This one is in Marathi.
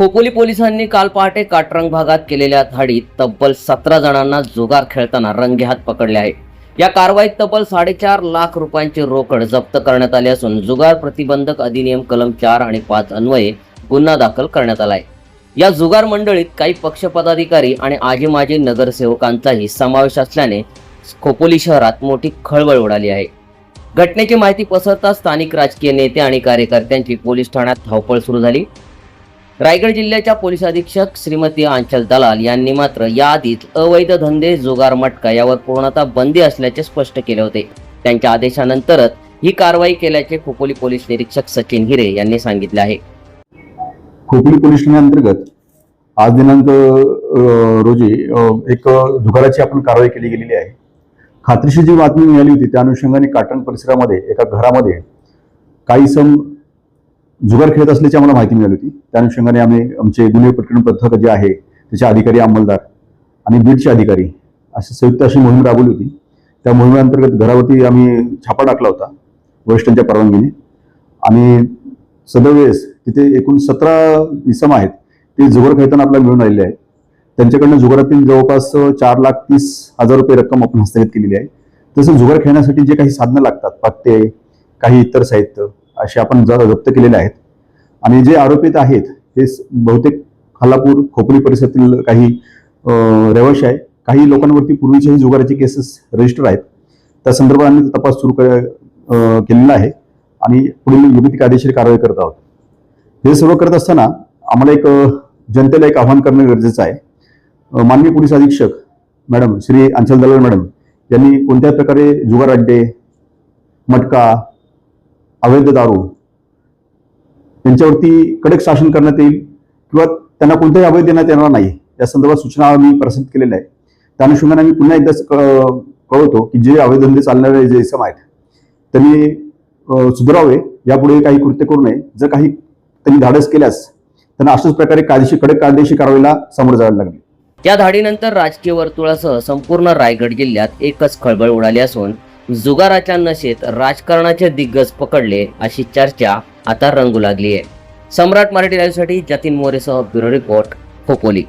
खोपोली पोलिसांनी काल पहाटे काटरंग भागात केलेल्या धाडीत तब्बल सतरा जणांना जुगार खेळताना रंगेहात पकडले आहे या कारवाईत तब्बल साडेचार लाख रुपयांची रोकड जप्त करण्यात आली असून जुगार प्रतिबंधक अधिनियम कलम चार आणि पाच अन्वये गुन्हा दाखल करण्यात आलाय. या जुगार मंडळीत काही पक्षपदाधिकारी आणि आजी माजी नगरसेवकांचाही समावेश असल्याने खोपोली शहरात मोठी खळबळ उडाली आहे. घटनेची माहिती पसरताच स्थानिक राजकीय नेते आणि कार्यकर्त्यांची पोलीस ठाण्यात धावपळ सुरू झाली. रायगड जिल्ह्याच्या पोलीस अधीक्षक श्रीमती आंचल दलाल यांनी मात्र याआधीच अवैध धंदे जुगार मटका यावर पूर्णतः बंदी असल्याचे स्पष्ट केले होते. त्यांच्या आदेशानंतरच ही कारवाई केल्याचे खोपोली पोलीस निरीक्षक सचिन हिरे यांनी सांगितले आहे. खोपोली पोलीस ठाण्याअंतर्गत आज दिनांक रोजी एक जुगाराची आपण कारवाई केली गेलेली आहे. खात्रीशी जी बातमी मिळाली होती त्या अनुषंगाने काटण परिसरामध्ये एका घरामध्ये काही सम जुगार खेळत असल्याची आम्हाला माहिती मिळाली होती. त्या अनुषंगाने आम्ही आमचे गुन्हे प्रकरण पथक जे आहे त्याचे अधिकारी अंमलदार आणि बीडचे अधिकारी अशी संयुक्त अशी मोहीम राबवली होती. त्या मोहिमेअंतर्गत घरावरती आम्ही छापा टाकला होता वरिष्ठांच्या परवानगीने. आणि सदरवेळेस तिथे एकूण सतरा इसम आहेत ते जुगार खेळताना आपल्याला मिळून आलेले आहेत. त्यांच्याकडनं जुगारातील जवळपास चार लाख तीस हजार रुपये रक्कम आपण हस्तगत केलेली आहे. तसं जुगार खेळण्यासाठी जे काही साधनं लागतात पत्ते काही इतर साहित्य असे आपण जप्त केलेले आहेत. आणि जे आरोपित आहेत हे बहुतेक खालापूर खोपरी परिसरातील काही रहिवाशी आहे काही लोकांवरती पूर्वीच्याही जुगाराचे केसेस रजिस्टर आहेत. त्या संदर्भात आम्ही तपास सुरू केलेला आहे आणि पुढील योग्य ती कायदेशीर कारवाई करत आहोत. हे सर्व करत असताना आम्हाला एक जनतेला एक आव्हान करणं गरजेचं आहे. माननीय पोलीस अधीक्षक मॅडम श्री अंचल दलाल मॅडम यांनी कोणत्या प्रकारे जुगार अड्डे मटका अवैध दारू. यांच्यावरती कडक शासन करण्यात येईल किंवा त्यांना कोणताही अवैध देण्यात येणार नाही. या संदर्भात सूचना आम्ही प्रसिद्ध केलेल्या आहेत. त्या अनुषंगाने आम्ही पुन्हा एकदा कळवतो की जे अवैध धंदे चालणारे जे इसम आहेत त्यांनी अ, सुधारावे. यापुढे काही कृत्य करू नये. जर काही त्यांनी धाडस केल्यास त्यांना अशाच प्रकारे कायदेशीर कडक कायदेशीर कारवाईला सामोरं जायला लागले. या धाडीनंतर राजकीय वर्तुळासह संपूर्ण रायगड जिल्ह्यात एकच खळबळ उडाली असून जुगाराच्या नशेत राजकारणाचे दिग्गज पकडले अशी चर्चा आता रंगू लागली आहे. सम्राट मराठी लाईव्हसाठी जतीन मोरेसह ब्युरो रिपोर्ट खोपोली.